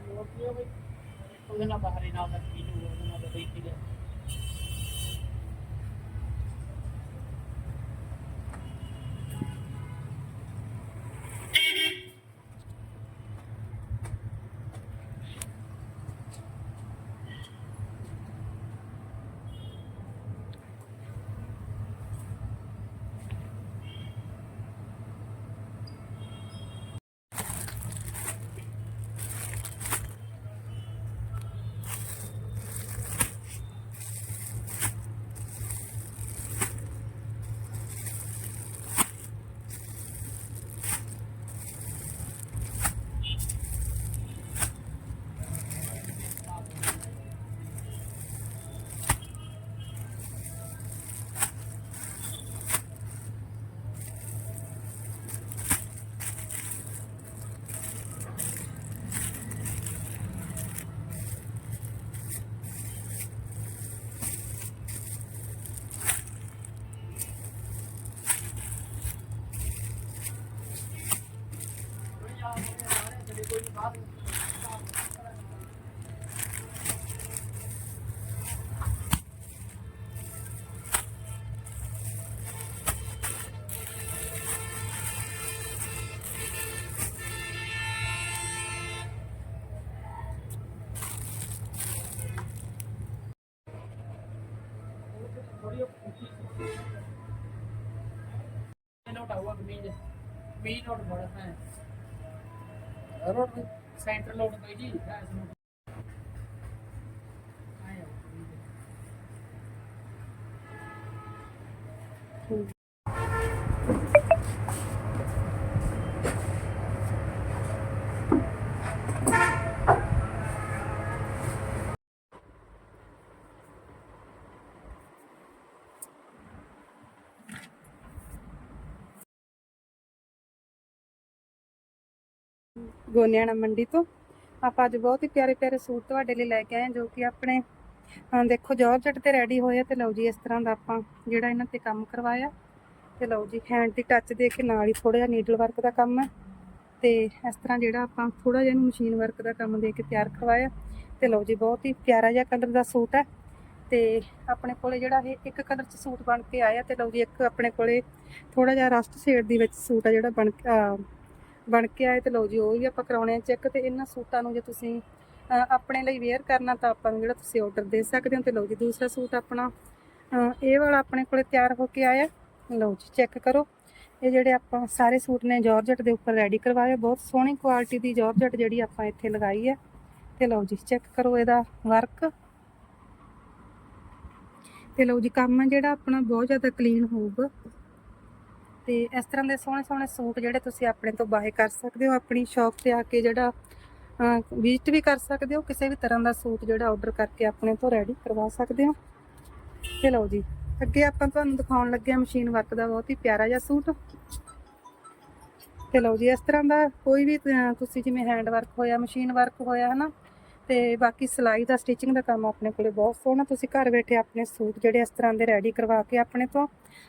ਮੋੜ ਪਿਓ ਉਹਦੇ ਨਾਲ ਬਾਹਰੇ ਨਾਲ ਦਾ ਕੀ ਨੂੰ ਉਹਦੇ ਨਾਲ ਬਈ ਕੀ ਕਮੀਜ਼ ਨੋਟ ਬੜਾ ਹੈ रोड ਸੈਂਟਰ ਲੋਡ ਪਈ ਜੀ। ਗੋਨਿਆਣਾ ਮੰਡੀ ਤੋਂ। ਆਪਾਂ ਅੱਜ ਬਹੁਤ ਹੀ ਪਿਆਰੇ ਪਿਆਰੇ ਸੂਟ ਤੁਹਾਡੇ ਲਈ ਲੈ ਕੇ ਆਏ ਹਾਂ, ਜੋ ਕਿ ਆਪਣੇ ਦੇਖੋ ਜਾਰਜਟ ਤੇ ਰੈਡੀ ਹੋਏ ਆ ਤੇ ਲਓ ਜੀ, ਇਸ ਤਰ੍ਹਾਂ ਦਾ ਆਪਾਂ ਜਿਹੜਾ ਇਹਨਾਂ ਤੇ ਕੰਮ ਕਰਵਾਇਆ। ਤੇ ਲਓ ਜੀ ਹੈਂਡ ਦੀ ਟੱਚ ਦੇ ਕੇ ਨਾਲ ਹੀ ਥੋੜਾ ਜਿਹਾ ਨੀਡਲ ਵਰਕ ਦਾ ਕੰਮ ਹੈ। ਤੇ ਇਸ ਤਰ੍ਹਾਂ ਜਿਹੜਾ ਆਪਾਂ ਥੋੜਾ ਜਿਹਾ ਇਹਨੂੰ ਮਸ਼ੀਨ ਵਰਕ ਦਾ ਕੰਮ ਦੇ ਕੇ ਤਿਆਰ ਕਰਵਾਇਆ। ਤੇ ਲਓ ਜੀ, ਬਹੁਤ ਹੀ ਪਿਆਰਾ ਜਿਹਾ ਕਲਰ ਦਾ ਸੂਟ ਹੈ। ਤੇ ਆਪਣੇ ਕੋਲੇ ਜਿਹੜਾ ਇਹ ਇੱਕ ਕਲਰ ਚ ਸੂਟ ਬਣ ਕੇ ਆਇਆ ਤੇ ਲਓ ਜੀ, ਇੱਕ ਆਪਣੇ ਕੋਲੇ ਥੋੜਾ ਜਿਹਾ ਰਸਟ ਸ਼ੇਡ ਦੀ ਵਿੱਚ ਸੂਟ ਆ ਜਿਹੜਾ ਬਣ ਬਣ ਕੇ ਆਏ ਤੇ ਲਓ ਜੀ, ਉਹ ਵੀ ਆਪਾਂ ਕਰਾਉਣੇ ਆ ਚੈੱਕ ਤੇ ਇਹਨਾਂ ਸੂਟਾਂ ਨੂੰ ਜੇ ਤੁਸੀਂ ਆਪਣੇ ਲਈ ਵੇਅਰ ਕਰਨਾ ਤਾਂ ਆਪਾਂ ਨੂੰ ਜਿਹੜਾ ਤੁਸੀਂ ਆਰਡਰ ਦੇ ਸਕਦੇ ਹੋ ਤੇ ਲਓ ਜੀ, ਦੂਸਰਾ ਸੂਟ ਆਪਣਾ ਇਹ ਵਾਲਾ ਆਪਣੇ ਕੋਲੇ ਤਿਆਰ ਹੋ ਕੇ ਆਇਆ। ਲਓ ਜੀ ਚੈੱਕ ਕਰੋ। ਇਹ ਜਿਹੜੇ ਆਪਾਂ ਸਾਰੇ ਸੂਟ ਨੇ ਜਾਰਜਟ ਦੇ ਉੱਪਰ ਰੈਡੀ ਕਰਵਾਏ, ਬਹੁਤ ਸੋਹਣੀ ਕੁਆਲਿਟੀ ਦੀ ਜਾਰਜਟ ਜਿਹੜੀ ਆਪਾਂ ਇੱਥੇ ਲਗਾਈ ਹੈ। ਤੇ ਲਓ ਜੀ ਚੈੱਕ ਕਰੋ ਇਹਦਾ ਵਰਕ ਤੇ ਲਓ ਜੀ, ਕੰਮ ਹੈ ਜਿਹੜਾ ਆਪਣਾ ਬਹੁਤ ਜ਼ਿਆਦਾ ਕਲੀਨ ਹੋਊਗਾ। ਤੇ ਇਸ ਤਰ੍ਹਾਂ ਦੇ ਸੋਹਣੇ ਸੋਹਣੇ ਸੂਟ ਜਿਹੜੇ ਤੁਸੀਂ ਆਪਣੇ ਤੋਂ ਬਾਏ ਕਰ ਸਕਦੇ ਹੋ, ਆਪਣੀ ਸ਼ਾਪ ਤੇ ਆ ਕੇ ਜਿਹੜਾ ਵਿਜ਼ਿਟ ਵੀ ਕਰ ਸਕਦੇ ਹੋ, ਕਿਸੇ ਵੀ ਤਰ੍ਹਾਂ ਦਾ ਸੂਟ ਜਿਹੜਾ ਆਰਡਰ ਕਰਕੇ ਆਪਣੇ ਤੋਂ ਰੈਡੀ ਕਰਵਾ ਸਕਦੇ ਹੋ। ਤੇ ਲਓ ਜੀ, ਅੱਗੇ ਆਪਾਂ ਤੁਹਾਨੂੰ ਦਿਖਾਉਣ ਲੱਗੇ ਹਾਂ ਮਸ਼ੀਨ ਵਰਕ ਦਾ ਬਹੁਤ ਹੀ ਪਿਆਰਾ ਜਿਹਾ ਸੂਟ। ਤੇ ਲਓ ਜੀ, ਇਸ ਤਰ੍ਹਾਂ ਦਾ ਕੋਈ ਵੀ ਤੁਸੀਂ ਜਿਵੇਂ ਹੈਂਡ ਵਰਕ ਹੋਇਆ ਮਸ਼ੀਨ ਵਰਕ ਹੋਇਆ, ਹਨਾ ਤੇ ਬਾਕੀ ਸਿਲਾਈ ਦਾ ਸਟਿਚਿੰਗ ਦਾ ਕੰਮ ਆਪਣੇ ਕੋਲੇ ਬਹੁਤ ਸੋਹਣਾ। ਤੁਸੀਂ ਘਰ ਬੈਠੇ ਆਪਣੇ ਸੂਟ ਜਿਹੜੇ ਇਸ ਤਰ੍ਹਾਂ ਦੇ ਰੈਡੀ ਕਰਵਾ ਕੇ ਆਪਣੇ ਤੋਂ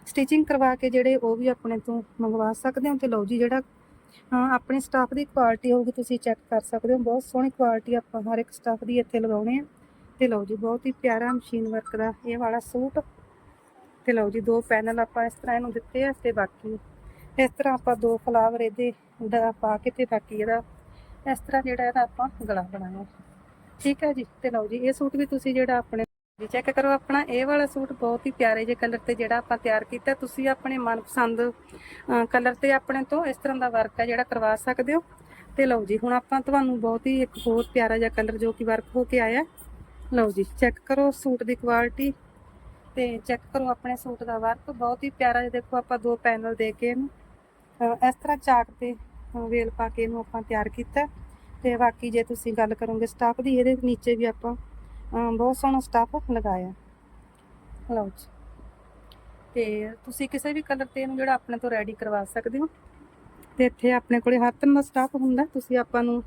ਸਟਿਚਿੰਗ ਕਰਵਾ ਕੇ ਜਿਹੜੇ ਉਹ ਵੀ ਆਪਣੇ ਤੋਂ ਮੰਗਵਾ ਸਕਦੇ ਹੋ ਤੇ ਲਓ ਜੀ ਜਿਹੜਾ ਅਹ ਆਪਣੇ ਸਟਾਫ ਦੀ ਕੁਆਲਿਟੀ ਹੋਊਗੀ ਤੁਸੀਂ ਚੈੱਕ ਕਰ ਸਕਦੇ ਹੋ। ਬਹੁਤ ਸੋਹਣੀ ਕੁਆਲਿਟੀ ਆਪਾਂ ਹਰ ਇੱਕ ਸਟਾਫ ਦੀ ਇੱਥੇ ਲਗਾਉਣੇ ਆ। ਤੇ ਲਓ ਜੀ ਬਹੁਤ ਹੀ ਪਿਆਰਾ ਮਸ਼ੀਨ ਵਰਕ ਦਾ ਇਹ ਵਾਲਾ ਸੂਟ। ਤੇ ਲਓ ਜੀ ਦੋ ਪੈਨਲ ਆਪਾਂ ਇਸ ਤਰ੍ਹਾਂ ਇਹਨੂੰ ਦਿੱਤੇ ਆ ਤੇ ਬਾਕੀ ਇਸ ਤਰ੍ਹਾਂ ਆਪਾਂ ਦੋ ਫਲਾਵਰ ਇਹਦੇ ਦਾ ਪਾ ਕੇ ਤੇ ਬਾਕੀ ਇਹਦਾ ਇਸ ਤਰ੍ਹਾਂ ਜਿਹੜਾ ਇਹਦਾ ਆਪਾਂ ਗਲਾ ਬਣਾਇਆ। ਠੀਕ ਹੈ ਜੀ, ਤੇ ਲਓ ਜੀ, ਇਹ ਸੂਟ ਵੀ ਤੁਸੀਂ ਜਿਹੜਾ ਆਪਣੇ ਜੀ ਚੈੱਕ ਕਰੋ, ਆਪਣਾ ਇਹ ਵਾਲਾ ਸੂਟ ਬਹੁਤ ਹੀ ਪਿਆਰੇ ਜਿਹੇ ਕਲਰ ਤੇ ਜਿਹੜਾ ਆਪਾਂ ਤਿਆਰ ਕੀਤਾ, ਤੁਸੀਂ ਆਪਣੇ ਮਨਪਸੰਦ ਕਲਰ ਤੇ ਆਪਣੇ ਤੋਂ ਇਸ ਤਰ੍ਹਾਂ ਦਾ ਵਰਕ ਹੈ ਜਿਹੜਾ ਕਰਵਾ ਸਕਦੇ ਹੋ। ਤੇ ਲਓ ਜੀ, ਹੁਣ ਆਪਾਂ ਤੁਹਾਨੂੰ ਬਹੁਤ ਹੀ ਇੱਕ ਹੋਰ ਪਿਆਰਾ ਜਿਹਾ ਕਲਰ ਜੋ ਕਿ ਵਰਕ ਹੋ ਕੇ ਆਇਆ, ਲਓ ਜੀ ਚੈੱਕ ਕਰੋ ਸੂਟ ਦੀ ਕੁਆਲਿਟੀ ਤੇ ਚੈੱਕ ਕਰੋ ਆਪਣੇ ਸੂਟ ਦਾ ਵਰਕ ਬਹੁਤ ਹੀ ਪਿਆਰਾ ਜਿਹਾ ਦੇਖੋ ਆਪਾਂ ਦੋ ਪੈਨਲ ਦੇ ਕੇ ਇਹਨੂੰ ਇਸ ਤਰ੍ਹਾਂ ਚਾਕ ਤੇ ਵੇਲ ਪਾ ਕੇ ਇਹਨੂੰ ਆਪਾਂ ਤਿਆਰ ਕੀਤਾ। ਤੇ ਬਾਕੀ ਜੇ ਤੁਸੀਂ ਗੱਲ ਕਰੋਗੇ ਸਟਾਫ ਦੀ, ਇਹਦੇ ਨੀਚੇ ਵੀ ਆਪਾਂ ਬਹੁਤ ਸੋਹਣਾ ਸਟਾਫ ਲਗਾਇਆ। ਲਓ ਜੀ। ਤੇ ਤੁਸੀਂ ਕਿਸੇ ਵੀ ਕਲਰ ਤੇ ਇਹਨੂੰ ਜਿਹੜਾ ਆਪਣੇ ਤੋਂ ਰੈਡੀ ਕਰਵਾ ਸਕਦੇ ਹੋ। ਤੇ ਇੱਥੇ ਆਪਣੇ ਕੋਲੇ ਹਰ ਤਰ੍ਹਾਂ ਦਾ ਸਟਾਫ ਹੁੰਦਾ। ਤੁਸੀਂ ਆਪਾਂ ਨੂੰ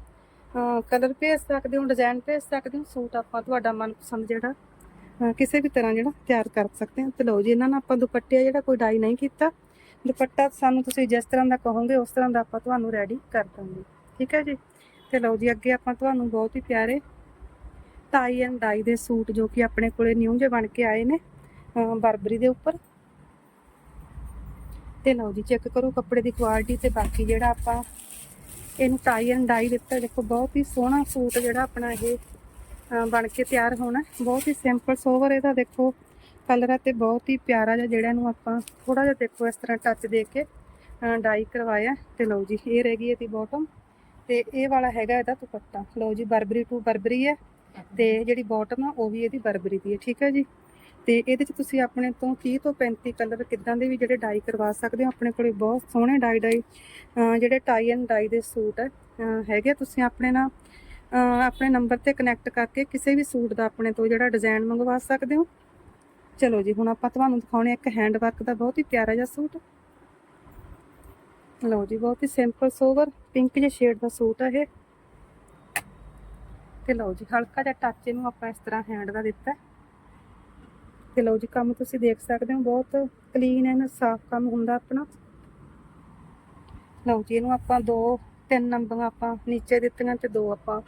ਕਲਰ ਭੇਜ ਸਕਦੇ ਹੋ ਡਿਜ਼ਾਈਨ ਭੇਜ ਸਕਦੇ ਹੋ, ਸੂਟ ਆਪਾਂ ਤੁਹਾਡਾ ਮਨਪਸੰਦ ਜਿਹੜਾ ਕਿਸੇ ਵੀ ਤਰ੍ਹਾਂ ਜਿਹੜਾ ਤਿਆਰ ਕਰ ਸਕਦੇ ਹਾਂ। ਤੇ ਲਓ ਜੀ, ਇਹਨਾਂ ਨਾਲ ਆਪਾਂ ਦੁਪੱਟੇ ਜਿਹੜਾ ਕੋਈ ਡਾਈ ਨਹੀਂ ਕੀਤਾ। ਦੁਪੱਟਾ ਸਾਨੂੰ ਤੁਸੀਂ ਜਿਸ ਤਰ੍ਹਾਂ ਦਾ ਕਹੋਗੇ, ਉਸ ਤਰ੍ਹਾਂ ਦਾ ਆਪਾਂ ਤੁਹਾਨੂੰ ਰੈਡੀ ਕਰ ਦਾਂਗੇ। ਠੀਕ ਹੈ ਜੀ? ਤੇ ਲਓ ਜੀ, ਅੱਗੇ ਆਪਾਂ ਤੁਹਾਨੂੰ ਬਹੁਤ ਹੀ ਪਿਆਰੇ ਟਾਈ ਐਂਡ ਡਾਈ ਦੇ ਸੂਟ ਜੋ ਕਿ ਆਪਣੇ ਕੋਲੇ ਨਿਊ ਜੇ ਬਣ ਕੇ ਆਏ ਨੇ ਬਰਬਰੀ ਦੇ ਉੱਪਰ। ਤੇ ਲਓ ਜੀ ਚੈੱਕ ਕਰੋ ਕੱਪੜੇ ਦੀ ਕੁਆਲਿਟੀ ਤੇ ਬਾਕੀ ਜਿਹੜਾ ਆਪਾਂ ਇਹਨੂੰ ਟਾਈ ਐਂਡ ਡਾਈ ਦਿੱਤਾ ਦੇਖੋ ਬਹੁਤ ਹੀ ਸੋਹਣਾ ਸੂਟ ਜਿਹੜਾ ਆਪਣਾ ਇਹ ਬਣ ਕੇ ਤਿਆਰ ਹੋਣਾ। ਬਹੁਤ ਹੀ ਸਿੰਪਲ ਸੋਵਰ ਇਹਦਾ ਦੇਖੋ ਕਲਰ ਹੈ ਤੇ ਬਹੁਤ ਹੀ ਪਿਆਰਾ ਜਿਹਾ ਜਿਹੜਾ ਇਹਨੂੰ ਆਪਾਂ ਥੋੜਾ ਜਿਹਾ ਦੇਖੋ ਇਸ ਤਰ੍ਹਾਂ ਟੱਚ ਦੇ ਕੇ ਡਾਈ ਕਰਵਾਇਆ। ਤੇ ਲਓ ਜੀ, ਇਹ ਰਹਿ ਗਈ ਇਹਦੀ ਬਾਟਮ ਤੇ ਇਹ ਵਾਲਾ ਹੈਗਾ ਇਹਦਾ ਦੁਪੱਟਾ। ਲਓ ਜੀ, ਬਰਬਰੀ ਟੂ ਬਰਬਰੀ ਹੈ ਤੇ ਜਿਹੜੀ ਬਾਟਮ ਆ, ਉਹ ਵੀ ਇਹਦੀ ਬਰਬਰੀ ਦੀ ਹੈ, ਠੀਕ ਹੈ ਜੀ? ਤੇ ਇਹਦੇ ਚ ਤੁਸੀਂ ਆਪਣੇ ਤੋਂ 30 ਤੋਂ 35 ਕਲਰ ਕਿੱਦਾਂ ਦੇ ਵੀ ਜਿਹੜੇ ਡਾਈ ਕਰਵਾ ਸਕਦੇ ਹੋ, ਆਪਣੇ ਕੋਲੇ ਬਹੁਤ ਸੋਹਣੇ ਡਾਈ ਡਾਈ ਜਿਹੜੇ ਟਾਈ ਐਂਡ ਡਾਈ ਦੇ ਸੂਟ ਹੈ, ਅਹ ਹੈਗੇ ਤੁਸੀਂ ਆਪਣੇ ਨਾਲ ਆਪਣੇ ਨੰਬਰ ਤੇ ਕਨੈਕਟ ਕਰਕੇ ਕਿਸੇ ਵੀ ਸੂਟ ਦਾ ਆਪਣੇ ਤੋਂ ਜਿਹੜਾ ਡਿਜ਼ਾਈਨ ਮੰਗਵਾ ਸਕਦੇ ਹੋ। ਚਲੋ ਜੀ, ਹੁਣ ਆਪਾਂ ਤੁਹਾਨੂੰ ਦਿਖਾਉਣੇ ਇੱਕ ਹੈਂਡ ਵਰਕ ਦਾ ਬਹੁਤ ਹੀ ਪਿਆਰਾ ਜਿਹਾ ਸੂਟ। ਲਓ ਜੀ, ਬਹੁਤ ਹੀ ਸਿੰਪਲ ਸੋਵਰ ਪਿੰਕ ਜਿਹੇ ਸ਼ੇਡ ਦਾ ਸੂਟ ਹੈ ਇਹ। ਤੇ ਲਓ ਜੀ, ਹਲਕਾ ਜਿਹਾ ਟੱਚ ਇਹਨੂੰ ਆਪਾਂ ਇਸ ਤਰ੍ਹਾਂ ਹੈਂਡ ਦਾ ਦਿੱਤਾ। ਤੇ ਲਓ ਜੀ, ਕੰਮ ਤੁਸੀਂ ਦੇਖ ਸਕਦੇ ਹੋ, ਬਹੁਤ ਕਲੀਨ ਐਂਡ ਸਾਫ਼ ਕੰਮ ਹੁੰਦਾ ਆਪਣਾ। ਲਓ ਜੀ, ਇਹਨੂੰ ਆਪਾਂ ਦੋ, ਤਿੰਨ ਨੰਬਰ ਆਪਾਂ ਨੀਚੇ ਦਿੱਤੀਆਂ ਤੇ ਦੋ ਆਪਾਂ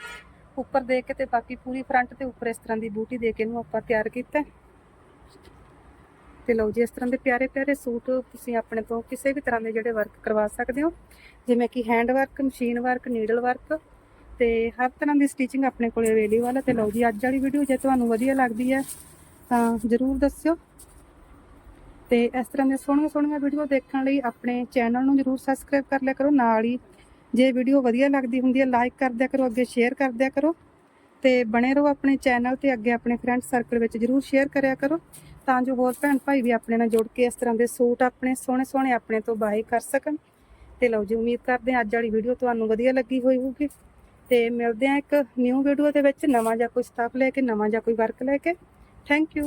ਉੱਪਰ ਦੇ ਕੇ ਤੇ ਬਾਕੀ ਪੂਰੀ ਫਰੰਟ ਤੇ ਉੱਪਰ ਇਸ ਤਰ੍ਹਾਂ ਦੀ ਬੂਟੀ ਦੇ ਕੇ ਇਹਨੂੰ ਆਪਾਂ ਤਿਆਰ ਕੀਤਾ। ਤੇ ਲਓ ਜੀ, ਇਸ ਤਰ੍ਹਾਂ ਦੇ ਪਿਆਰੇ ਪਿਆਰੇ ਸੂਟ ਤੁਸੀਂ ਆਪਣੇ ਤੋਂ ਕਿਸੇ ਵੀ ਤਰ੍ਹਾਂ ਦੇ ਜਿਹੜੇ ਵਰਕ ਕਰਵਾ ਸਕਦੇ ਹੋ। ਜਿਵੇਂ ਕਿ hand work machine work needle work ਤੇ ਹਰ ਤਰ੍ਹਾਂ ਦੀ ਸਟਿਚਿੰਗ ਆਪਣੇ ਕੋਲ ਅਵੇਲੇਬਲ ਹੈ ਤੇ ਲਓ ਜੀ, ਅੱਜ ਵਾਲੀ ਵੀਡੀਓ ਜੇ ਤੁਹਾਨੂੰ ਵਧੀਆ ਲੱਗਦੀ ਹੈ, ਤਾਂ ਜਰੂਰ ਦੱਸਿਓ। ਤੇ ਇਸ ਤਰ੍ਹਾਂ ਦੀਆਂ ਸੋਹਣੀਆਂ ਸੋਹਣੀਆਂ ਵੀਡੀਓ ਦੇਖਣ ਲਈ ਆਪਣੇ ਚੈਨਲ ਨੂੰ ਜਰੂਰ ਸਬਸਕ੍ਰਾਈਬ ਕਰ ਲਿਆ ਕਰੋ। ਨਾਲ ਹੀ ਜੇ ਵੀਡੀਓ ਵਧੀਆ ਲੱਗਦੀ ਹੁੰਦੀ ਹੈ ਲਾਈਕ ਕਰ ਦਿਆ ਕਰੋ, ਅੱਗੇ ਸ਼ੇਅਰ ਕਰ ਦਿਆ ਕਰੋ। ਤੇ ਬਣੇ ਰਹੋ ਆਪਣੇ ਚੈਨਲ ਤੇ, ਅੱਗੇ ਆਪਣੇ ਫਰੈਂਡ ਸਰਕਲ ਵਿੱਚ ਜਰੂਰ ਸ਼ੇਅਰ ਕਰਿਆ ਕਰੋ। ਤਾਂ ਜੋ ਹੋਰ ਭੈਣ ਭਾਈ ਵੀ ਆਪਣੇ ਨਾਲ ਜੁੜ ਕੇ ਇਸ ਤਰ੍ਹਾਂ ਦੇ ਸੂਟ ਆਪਣੇ ਸੋਹਣੇ ਸੋਹਣੇ ਆਪਣੇ ਤੋਂ ਬਾਏ ਕਰ ਸਕਣ। ਤੇ ਲਓ ਜੀ, ਉਮੀਦ ਕਰਦੇ ਹਾਂ ਅੱਜ ਵਾਲੀ ਵੀਡੀਓ ਤੁਹਾਨੂੰ ਵਧੀਆ ਲੱਗੀ ਹੋਈ ਹੋਊਗੀ ਤੇ ਮਿਲਦੇ ਹਾਂ ਇੱਕ ਨਿਊ ਵੀਡੀਓ ਦੇ ਵਿੱਚ, ਨਵਾਂ ਜਾਂ ਕੋਈ ਸਟਾਫ ਲੈ ਕੇ, ਨਵਾਂ ਜਾਂ ਕੋਈ ਵਰਕ ਲੈ ਕੇ। Thank you